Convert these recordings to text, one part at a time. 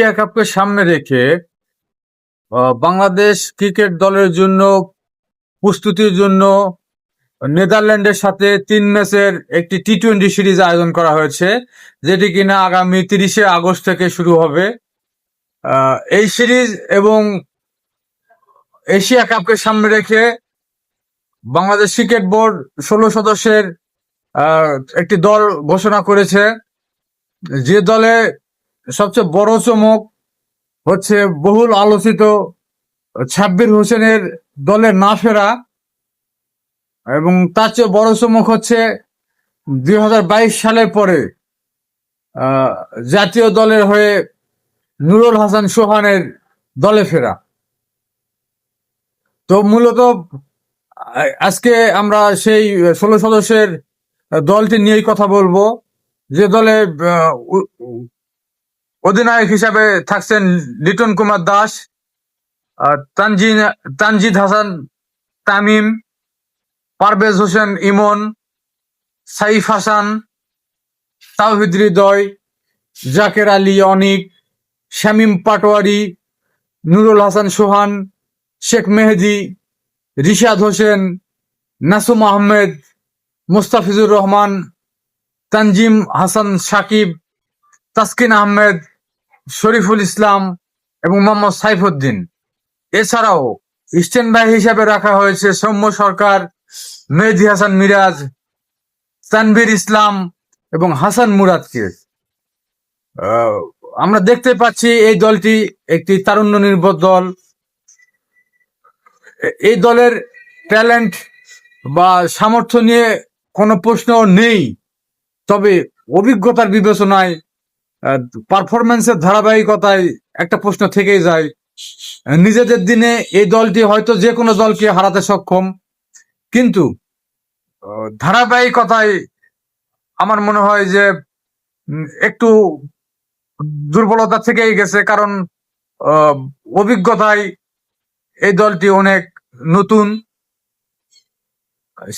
Asia কাপকে সামনে রেখে Bangladesh cricket দলের জন্য, প্রস্তুতির জন্য নেদারল্যান্ডের সাথে তিন ম্যাচের একটি টি টোয়েন্টি সিরিজ আয়োজন করা হয়েছে, যেটি কিনা আগামী তিরিশে আগস্ট থেকে শুরু হবে। এই সিরিজ এবং এশিয়া কাপকে সামনে রেখে বাংলাদেশ ক্রিকেট বোর্ড ষোলো সদস্যের একটি দল ঘোষণা করেছে। যে দলে সবচেয়ে বড় চমক হচ্ছে বহুল আলোচিত ছাব্বির হোসেনের দলে না ফেরা। এবং তার চেয়ে বড় চমক হচ্ছে দু হাজার বাইশ সালের পরে জাতীয় দলের হয়ে নুরুল হাসান সোহানের দলে ফেরা। তো মূলত, আজকে আমরা সেই ষোলো সদস্যের দলটি নিয়েই কথা বলব। যে দলে অধিনায়ক হিসাবে থাকছেন লিটন কুমার দাস তানজিন, তানজিদ হাসান, তামিম, পারভেজ হোসেন ইমন, সাইফ হাসান, তাওহিদ হৃদয়, জাকের আলী অনিক, শামীম পাটোয়ারি, নুরুল হাসান সোহান, শেখ মেহেদি, রিশাদ হোসেন, নাসুম আহমেদ, মুস্তাফিজুর রহমান, তানজিম হাসান সাকিব, তাসকিন আহমেদ শরীফুল ইসলাম এবং মোহাম্মদ সাইফুদ্দিন। এছাড়াও স্ট্যান্ড বাই হিসাবে রাখা হয়েছে সৌম্য সরকার, মেহেদি হাসান মিরাজ, তানভীর ইসলাম এবং হাসান মুরাদকে। আমরা দেখতে পাচ্ছি এই দলটি একটি তারুণ্য নির্ভর দল। এই দলের ট্যালেন্ট বা সামর্থ্য নিয়ে কোনো প্রশ্ন নেই, তবে অভিজ্ঞতার বিবেচনায় পারফরমেন্সের ধারাবাহিকতায় একটা প্রশ্ন থেকেই যায়। নিজেদের দিনে এই দলটি হয়তো যে কোনো দলকে হারাতে সক্ষম, কিন্তু ধারাবাহিকতায় আমার মনে হয় যে একটু দুর্বলতা থেকেই গেছে, কারণ অভিজ্ঞতায় এই দলটি অনেক নতুন।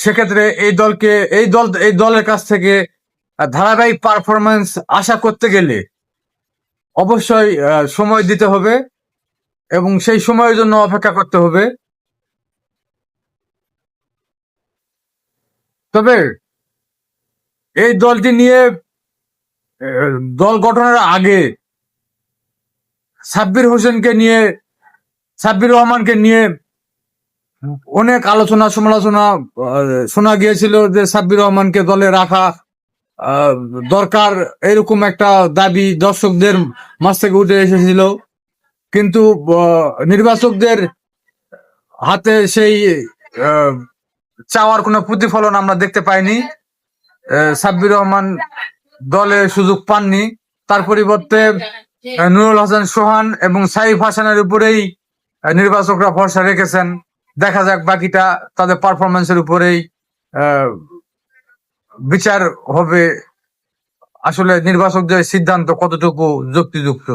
সেক্ষেত্রে এই দলকে, এই দল, এই দলের কাছ থেকে ধারাবাহিক পারফরমেন্স আশা করতে গেলে অবশ্যই সময় দিতে হবে এবং সেই সময়ের জন্য অপেক্ষা করতে হবে। তবে এই দলটি নিয়ে দল গঠনের আগে সাব্বির হোসেনকে নিয়ে, সাব্বির রহমানকে নিয়ে অনেক আলোচনা সমালোচনা শোনা গিয়েছিল যে সাব্বির রহমানকে দলে রাখা দরকার এরকম একটা দাবি দর্শকদের মাঝ থেকে উঠে এসেছিল। কিন্তু নির্বাচকদের হাতে সেই চাওয়ার কোনো প্রতিফলন আমরা দেখতে পাইনি। সাব্বির রহমান দলে সুযোগ পাননি। তার পরিবর্তে নুরুল হাসান সোহান এবং সাইফ হাসানের উপরেই নির্বাচকরা ভরসা রেখেছেন। দেখা যাক বাকিটা তাদের পারফরমেন্সের উপরেই বিচার হবে আসলে নির্বাচকদের সিদ্ধান্ত কতটুকু যুক্তিযুক্ত?